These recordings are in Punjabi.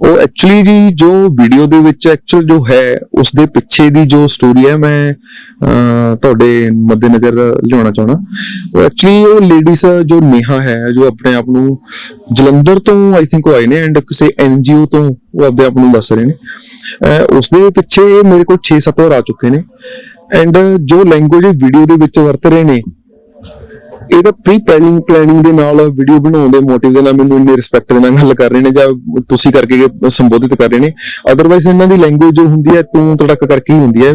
ਉਹ ਐਕਚੁਅਲੀ ਜੀ ਜੋ ਵੀਡੀਓ ਦੇ ਵਿੱਚ ਐਕਚੁਅਲ ਜੋ ਹੈ ਉਸ ਦੇ ਪਿੱਛੇ ਦੀ ਜੋ ਸਟੋਰੀ ਹੈ ਮੈਂ ਅਹ, ਤੁਹਾਡੇ ਮੱਦੇਨਜ਼ਰ ਲਿਆਉਣਾ ਚਾਹਣਾ ਉਹ ਐਕਚੁਅਲੀ ਉਹ ਲੇਡੀਜ਼ ਜੋ ਨੇਹਾ ਹੈ ਜੋ ਆਪਣੇ ਆਪ ਨੂੰ ਜਲੰਧਰ ਤੋਂ ਆਈ ਥਿੰਕ ਉਹ ਆਏ ਨੇ ਐਂਡ ਕਿਸੇ ਐਨਜੀਓ ਤੋਂ ਉਹ ਆਪਣੇ ਆਪ ਨੂੰ ਦੱਸ ਰਹੇ ਨੇ। ਅਹ, ਉਸ ਦੇ ਪਿੱਛੇ ਮੇਰੇ ਕੋਲ 6-7 ਵਾਰ ਆ ਚੁੱਕੇ ਨੇ। ਐਂਡ ਜੋ ਲੈਂਗੁਏਜ ਵੀਡੀਓ ਦੇ ਵਿੱਚ ਵਰਤ ਰਹੇ ਨੇ ਇਹਦਾ ਪ੍ਰੀ ਪਲੈਨਿੰਗ ਪਲੈਨਿੰਗ ਦੇ ਨਾਲ ਵੀਡੀਓ ਬਣਾਉਣ ਦੇ ਮੋਟਿਵ ਦੇ ਨਾਲ ਮੈਨੂੰ ਇੰਨੇ ਰਿਸਪੈਕਟ ਦੇ ਨਾਲ ਗੱਲ ਕਰ ਰਹੇ ਨੇ ਜਾਂ ਤੁਸੀਂ ਕਰਕੇ ਸੰਬੋਧਿਤ ਕਰ ਰਹੇ ਨੇ। ਅਦਰਵਾਈਜ਼ ਇਹਨਾਂ ਦੀ ਲੈਂਗੁਏਜ ਜੋ ਹੁੰਦੀ ਹੈ, ਤੂੰ ਤੜਕ ਕਰਕੇ ਹੀ ਹੁੰਦੀ ਹੈ।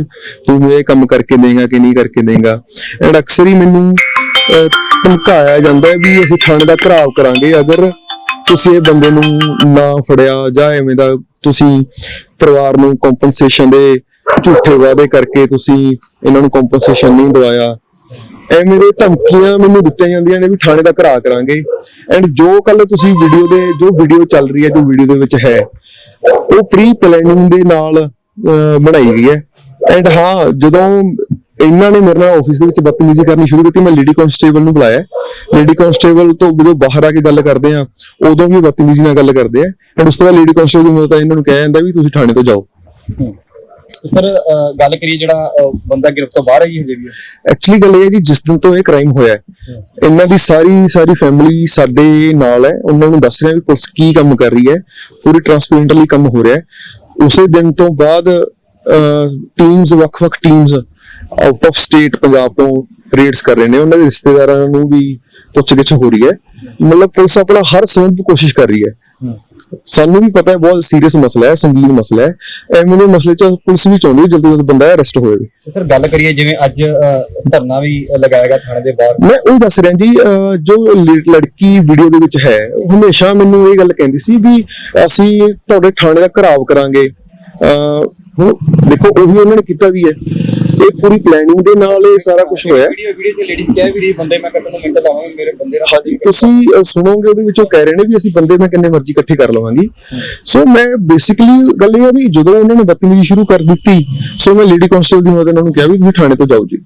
ਤੂੰ ਇਹ ਕੰਮ ਕਰਕੇ ਦੇਗਾ ਕਿ ਨਹੀਂ ਕਰਕੇ ਦੇਗਾ। ਐਂਡ ਅਕਸਰ ਹੀ ਮੈਨੂੰ ਧਮਕਾਇਆ ਜਾਂਦਾ ਹੈ ਵੀ ਅਸੀਂ ਥਾਣੇ ਦਾ ਘਰਾਵ ਕਰਾਂਗੇ। ਅਗਰ ਤੁਸੀਂ ਇਹ ਬੰਦੇ ਨੂੰ ਨਾ ਫੜਿਆ ਜਾਂ ਐਵੇਂ ਦਾ ਤੁਸੀਂ ਪਰਿਵਾਰ ਨੂੰ ਕੰਪਨਸੇਸ਼ਨ ਦੇ ਝੂਠੇ ਵਾਅਦੇ ਕਰਕੇ ਤੁਸੀਂ ਇਹਨਾਂ ਨੂੰ ਕੰਪਨਸੇਸ਼ਨ ਨਹੀਂ ਦਵਾਇਆ ਐਵੇਂ ਦੇ ਧਮਕੀਆਂ ਮੈਨੂੰ ਦਿੱਤੀਆਂ ਜਾਂਦੀਆਂ ਨੇ ਵੀ ਥਾਣੇ ਦਾ ਘਰਾ ਕਰਾਂਗੇ। ਐਂਡ ਜੋ ਕੱਲ ਤੁਸੀਂ ਵੀਡੀਓ ਦੇ, ਜੋ ਵੀਡੀਓ ਚੱਲ ਰਹੀ ਹੈ, ਜੋ ਵੀਡੀਓ ਦੇ ਵਿੱਚ ਹੈ, ਉਹ ਪ੍ਰੀ ਪਲੈਨਿੰਗ ਦੇ ਨਾਲ ਬਣਾਈ ਗਈ ਹੈ। ਐਂਡ ਹਾਂ, ਜਦੋਂ ਇਹਨਾਂ ਨੇ ਮੇਰੇ ਨਾਲ ਆਫਿਸ ਦੇ ਵਿੱਚ ਬਦਤਮੀਜ਼ੀ ਕਰਨੀ ਸ਼ੁਰੂ ਕੀਤੀ, ਮੈਂ ਲੇਡੀ ਕਨਸਟੇਬਲ ਨੂੰ ਬੁਲਾਇਆ। ਲੇਡੀ ਕਨਸਟੇਬਲ ਤੋਂ ਜਦੋਂ ਬਾਹਰ ਆ ਕੇ ਗੱਲ ਕਰਦੇ ਆ ਉਦੋਂ ਵੀ ਬਦਤਮੀਜ਼ੀ ਨਾਲ ਗੱਲ ਕਰਦੇ ਆ। ਐਂਡ ਉਸ ਤੋਂ ਬਾਅਦ ਲੇਡੀ ਕਨਸਟੇਬਲ ਨੂੰ ਤਾਂ ਇਹਨਾਂ ਨੂੰ ਕਿਹਾ ਜਾਂਦਾ ਵੀ ਤੁਸੀਂ ਥਾਣੇ ਤੋਂ ਜਾਓ। ਸਰ ਗੱਲ ਕਰੀਏ ਜਿਹੜਾ ਬੰਦਾ ਗ੍ਰਿਫਤ ਤੋਂ ਬਾਹਰ ਹੈ ਜੀ ਹਜੇ ਵੀ ਐਕਚੁਅਲੀ ਗੱਲ ਇਹ ਹੈ ਜੀ ਜਿਸ ਦਿਨ ਤੋਂ ਇਹ ਕ੍ਰਾਈਮ ਹੋਇਆ ਹੈ ਇਹਨਾਂ ਦੀ ਸਾਰੀ ਸਾਰੀ ਫੈਮਿਲੀ ਸਾਡੇ ਨਾਲ ਹੈ ਉਹਨਾਂ ਨੂੰ ਦੱਸ ਰਿਹਾ ਵੀ ਪੁਲਿਸ ਕੀ ਕੰਮ ਕਰ ਰਹੀ ਹੈ ਪੂਰੀ ਟਰਾਂਸਪੇਰੈਂਟਲੀ ਕੰਮ ਹੋ ਰਿਹਾ ਹੈ। ਉਸੇ ਦਿਨ ਤੋਂ ਬਾਅਦ ਟੀਮਸ ਵੱਖ-ਵੱਖ teams out of state Punjab ਤੋਂ ਰੇਡਸ ਕਰ ਰਹੇ ਨੇ ਉਹਨਾਂ ਦੇ ਰਿਸ਼ਤੇਦਾਰਾਂ ਨੂੰ ਵੀ ਪੁੱਛਗਿੱਛ ਹੋ ਰਹੀ ਹੈ। ਮਤਲਬ ਪੁਲਿਸ ਆਪਣਾ ਹਰ ਸੰਭਵ ਕੋਸ਼ਿਸ਼ ਕਰ ਰਹੀ ਹੈ। ਸਾਨੂੰ ਵੀ ਪਤਾ ਹੈ ਬਹੁਤ ਸੀਰੀਅਸ ਮਸਲਾ ਹੈ ਸੰਗੀਨ ਮਸਲਾ ਹੈ। ਐਵੇਂ ਦੇ ਮਸਲੇ 'ਚ ਪੁਲਿਸ ਵੀ ਚਾਹੁੰਦੀ ਹੈ ਜਲਦੀ ਜਲਦੀ ਬੰਦਾ ਅਰੈਸਟ ਹੋਵੇ। ਸਰ ਗੱਲ ਕਰੀਏ ਜਿਵੇਂ ਅੱਜ ਧਰਨਾ ਵੀ ਲਗਾਇਆ ਗਿਆ ਥਾਣੇ ਦੇ ਬਾਹਰ। ਮੈਂ ਉਹ ਦੱਸ ਰਿਹਾ ਜੀ ਜੋ ਲੜਕੀ ਵੀਡੀਓ ਦੇ ਵਿੱਚ ਹੈ ਉਹ ਹਮੇਸ਼ਾ ਮੈਨੂੰ ਇਹ ਗੱਲ ਕਹਿੰਦੀ ਸੀ ਵੀ ਅਸੀਂ ਤੁਹਾਡੇ ਥਾਣੇ ਦਾ ਘਰਾਵ ਕਰਾਂਗੇ। ਹੁਣ ਦੇਖੋ ਉਹ ਵੀ ਉਹਨਾਂ ਨੇ ਕੀਤਾ ਵੀ ਹੈ। ਇਹ ਪੂਰੀ ਪਲੈਨਿੰਗ ਦੇ ਨਾਲ ਇਹ ਸਾਰਾ ਕੁਝ ਹੋਇਆ। ਵੀਡੀਓ ਵੀਡੀਓ ਚ ਲੇਡੀਜ਼ ਕਿਹਾ ਵੀ ਬੰਦੇ ਮੈਂ ਕੱਟਣ ਨੂੰ ਮਿੰਟ ਲਾਵਾਂਗਾ ਮੇਰੇ ਬੰਦੇ ਦਾ ਹਾਂਜੀ ਤੁਸੀਂ ਸੁਣੋਗੇ ਉਹਦੇ ਵਿੱਚ ਕਹਿ ਰਹੇ ਨੇ ਵੀ ਅਸੀਂ ਬੰਦੇ ਮੈਂ ਕਿੰਨੇ ਮਰਜ਼ੀ ਇਕੱਠੇ ਕਰ ਲਵਾਂਗੀ। ਸੋ ਮੈਂ ਬੇਸਿਕਲੀ ਗੱਲ ਇਹ ਹੈ ਵੀ ਜਦੋਂ ਉਹਨਾਂ ਨੇ ਬਦਤਮੀਜ਼ੀ ਸ਼ੁਰੂ ਕਰ ਦਿੱਤੀ ਸੋ ਮੈਂ ਲੇਡੀ ਕਨਸਟੇਬਲ ਦੀ ਮਦਦ ਨਾਲ ਉਹਨੂੰ ਕਿਹਾ ਵੀ ਤੁਸੀਂ ਥਾਣੇ ਤੋਂ ਜਾਓ ਜੀ।